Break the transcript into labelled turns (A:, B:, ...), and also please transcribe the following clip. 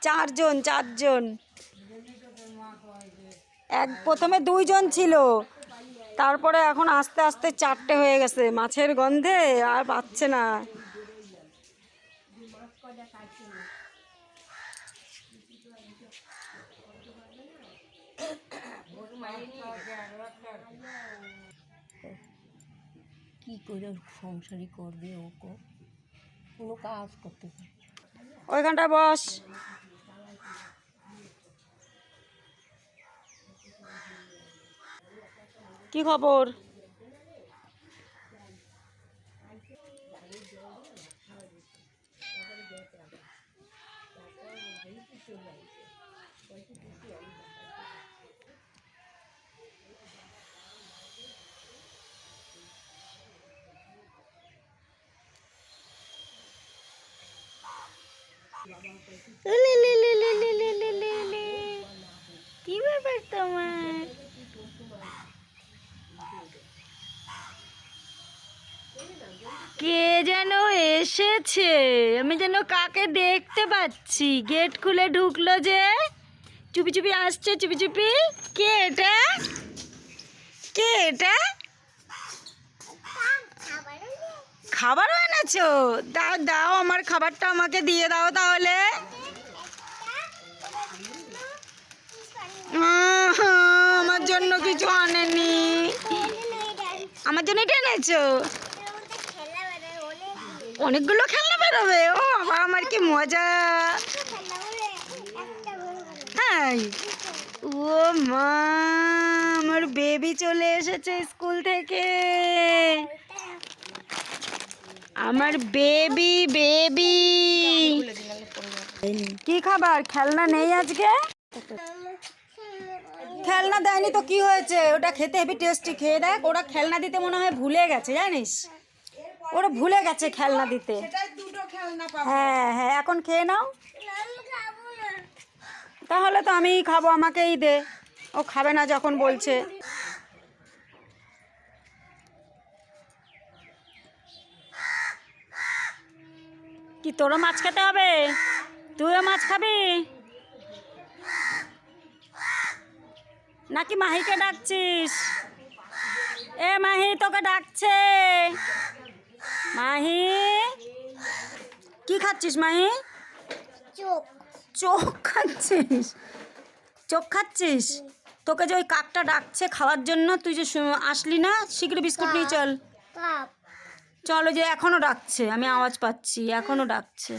A: চারজন চারজন। এক, প্রথমে দুইজন ছিল। তারপরে এখন আস্তে আস্তে চারটে হয়ে গেছে। মাছের গন্ধে আর পাচ্ছে না।
B: কি করে সংসারই করবে ও কোনো কাজ করতে পারছে না।
A: ওইখানটায় বস। কি খবর?
B: লে লে কি ব্যাপার তোমার কে যেন এসেছে আমি যেন কাকে দেখতে পাচ্ছি গেট খুলে ঢুকলো যে চুপি চুপি আসছে চুপি চুপি কে এটা কে এটা খাবারও এনেছো দাও দাও, আমার খাবারটা আমাকে দিয়ে দাও তাহলে। আমার জন্য কিছু আনেনি। আমার জন্য এটা এনেছো? অনেকগুলো খেলনা বেরোবে। ও, বাবা, আমার কি মজা। ও মা, আমার বেবি চলে এসেছে স্কুল থেকে। আমার বেবি বেবি
A: কি খাবার? খেলনা নেই আজকে? খেলনা দেয়নি তো কি হয়েছে? ওটা খেতে হেবি টেস্টি খেয়ে দেখ, ওরা খেলনা দিতে মনে হয় ভুলে গেছে, জানিস? ওরা ভুলে গেছে খেলনা দিতে। হ্যাঁ হ্যাঁ এখন খেয়ে নাও। তাহলে তো আমিই খাব, আমাকেই দে। ও খাবে না যখন বলছে। কি তোরও মাছ খেতে হবে? তুইও মাছ খাবি? নাকি মাহিকে ডাকছিস? এ মাহি তোকে ডাকছে। মাহি কি খাচ্ছিস মাহি? চোখ। খাচ্ছিস? চোখ খাচ্ছিস? তোকে যে ওই কাকটা ডাকছে খাওয়ার জন্য তুই যে আসলি না শীঘ্র বিস্কুট নিয়ে চল। চলো যে এখনও ডাকছে আমি আওয়াজ পাচ্ছি এখনও ডাকছে।